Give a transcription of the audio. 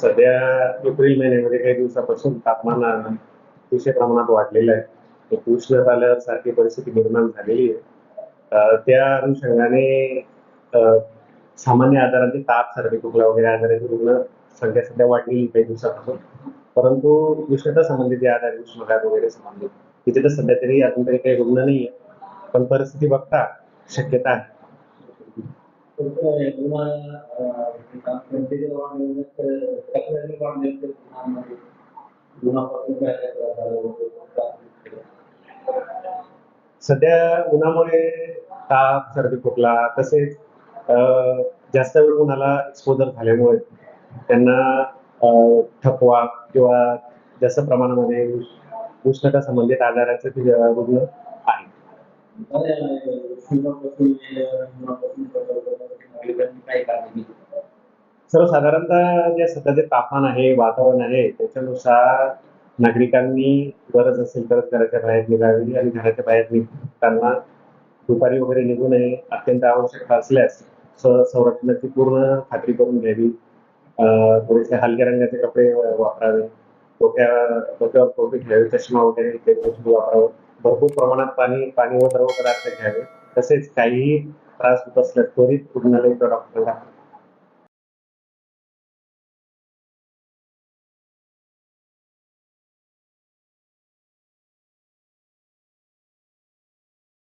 सध्या एप्रिल महिन्यामध्ये काही दिवसापासून तापमान अतिशय प्रमाणात वाढलेलं आहे. एक उष्णता परिस्थिती निर्माण झालेली आहे. त्या अनुषंगाने सामान्य आजारांचे ताप सर्दी खोकला वगैरे आजारांची रुग्ण संख्या सध्या वाढलेली काही दिवसापासून. परंतु उष्णता संबंधित जे आजार उष्णघात वगैरे संबंधित तिथे तर सध्या तरी अजून तरी काही रुग्ण नाही आहे पण परिस्थिती बघता शक्यता आहे. सध्या उन्हामुळे ताप सर्दी खोकला तसेच अं, जास्त वेळ उन्हाला एक्सपोजर झाल्यामुळे त्यांना थकवा किंवा जास्त प्रमाणामध्ये उष्णता संबंधित आजाराचे ते, रुग्ण सर्वसाधारणतः जे सध्या जे तापमान आहे वातावरण आहे त्याच्यानुसार नागरिकांनी गरज असेल तरच घराच्या बाहेर निघावी आणि घराच्या बाहेर निघताना दुपारी वगैरे निघू नये अत्यंत आवश्यकता असल्यास संरक्षणाची पूर्ण खात्री करून घ्यावी. थोडेसे हलक्या रंगाचे कपडे वापरावे डोक्या डोक्यावर टोपी ठेवावी चष्मा वगैरे ते गोष्टी वापरावं. भरपूर प्रमाणात पाणी पाणी व द्रव पदार्थ घ्यावे. तसेच काहीही त्रास होत असल्यास त्वरित रुग्णालय किंवा